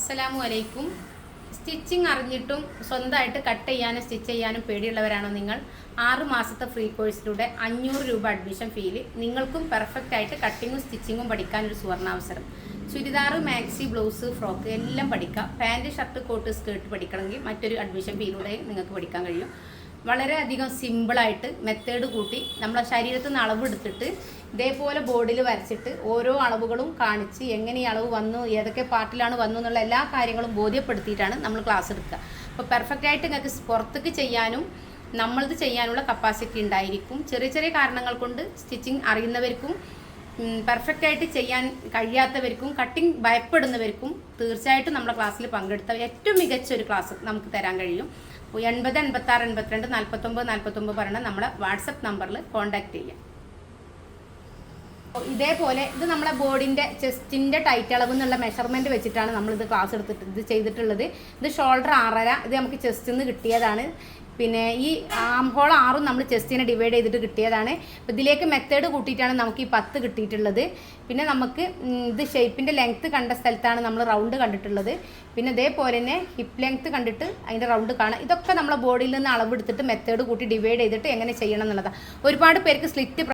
അസ്സലാമു അലൈക്കും. സ്റ്റിച്ചിങ് അറിഞ്ഞിട്ടും സ്വന്തമായിട്ട് കട്ട് ചെയ്യാനും സ്റ്റിച്ച് ചെയ്യാനും പേടിയുള്ളവരാണോ നിങ്ങൾ? ആറ് മാസത്തെ ഫ്രീ കോഴ്സിലൂടെ അഞ്ഞൂറ് രൂപ അഡ്മിഷൻ ഫീയിൽ നിങ്ങൾക്കും പെർഫെക്റ്റ് ആയിട്ട് കട്ടിങ്ങും സ്റ്റിച്ചിങ്ങും പഠിക്കാൻ ഒരു സുവർണാവസരം. ചുരിദാർ മാക്സി ബ്ലൗസ് ഫ്രോക്ക് എല്ലാം പഠിക്കാം. പാന്റ് ഷർട്ട് കോട്ട് സ്കേർട്ട് പഠിക്കണമെങ്കിൽ മറ്റൊരു അഡ്മിഷൻ ഫീയിലൂടെ നിങ്ങൾക്ക് പഠിക്കാൻ കഴിയും. വളരെയധികം സിമ്പിളായിട്ട് മെത്തേഡ് കൂട്ടി നമ്മളെ ശരീരത്തിൽ നിന്ന് അളവ് എടുത്തിട്ട് ഇതേപോലെ ബോർഡിൽ വരച്ചിട്ട് ഓരോ അളവുകളും കാണിച്ച് എങ്ങനെ ഈ അളവ് വന്നു ഏതൊക്കെ പാർട്ടിലാണ് വന്നു എന്നുള്ള എല്ലാ കാര്യങ്ങളും ബോധ്യപ്പെടുത്തിയിട്ടാണ് നമ്മൾ ക്ലാസ് എടുക്കുക. അപ്പോൾ പെർഫെക്റ്റ് ആയിട്ട് നിങ്ങൾക്ക് പുറത്തേക്ക് ചെയ്യാനും നമ്മളത് ചെയ്യാനുള്ള കപ്പാസിറ്റി ഉണ്ടായിരിക്കും. ചെറിയ ചെറിയ കാരണങ്ങൾ കൊണ്ട് സ്റ്റിച്ചിങ് അറിയുന്നവർക്കും പെർഫെക്റ്റ് ആയിട്ട് ചെയ്യാൻ കഴിയാത്തവർക്കും കട്ടിങ് ഭയപ്പെടുന്നവർക്കും തീർച്ചയായിട്ടും നമ്മുടെ ക്ലാസ്സിൽ പങ്കെടുത്ത ഏറ്റവും മികച്ച ഒരു ക്ലാസ് നമുക്ക് തരാൻ കഴിയും. എൺപത് എൺപത്താറ് എൺപത്തിരണ്ട് നാൽപ്പത്തൊമ്പത് നാൽപ്പത്തൊമ്പത് പറയുന്ന നമ്മുടെ വാട്സപ്പ് നമ്പറിൽ കോൺടാക്ട് ചെയ്യാം ഇതേപോലെ ഇത് നമ്മുടെ ബോഡിന്റെ ചെസ്റ്റിന്റെ ടൈറ്റ് അളവ് എന്നുള്ള മെഷർമെന്റ് വെച്ചിട്ടാണ് നമ്മളിത് ക്ലാസ് എടുത്തിട്ട് ഇത് ചെയ്തിട്ടുള്ളത്. ഇത് ഷോൾഡർ ആറര ഇത് നമുക്ക് ചെസ്റ്റിൽ നിന്ന് കിട്ടിയതാണ്. പിന്നെ ഈ ആം ഹോൾ ആറും നമ്മൾ ചെസ്റ്റിനെ ഡിവൈഡ് ചെയ്തിട്ട് കിട്ടിയതാണ്. അപ്പോൾ ഇതിലേക്ക് മെത്തേഡ് കൂട്ടിയിട്ടാണ് നമുക്ക് ഈ പത്ത് കിട്ടിയിട്ടുള്ളത്. പിന്നെ നമുക്ക് ഇത് ഷേപ്പിന്റെ ലെങ്ത്ത് കണ്ട സ്ഥലത്താണ് നമ്മൾ റൗണ്ട് കണ്ടിട്ടുള്ളത്. പിന്നെ ഇതേപോലെ തന്നെ ഹിപ്പ് ലെങ്ത്ത് കണ്ടിട്ട് അതിന്റെ റൗണ്ട് കാണാം. ഇതൊക്കെ നമ്മളെ ബോഡിയിൽ നിന്ന് അളവെടുത്തിട്ട് മെത്തേഡ് കൂട്ടി ഡിവൈഡ് ചെയ്തിട്ട് എങ്ങനെ ചെയ്യണം എന്നുള്ളതാണ് ഒരുപാട് പേർക്ക് സ്ലിറ്റ്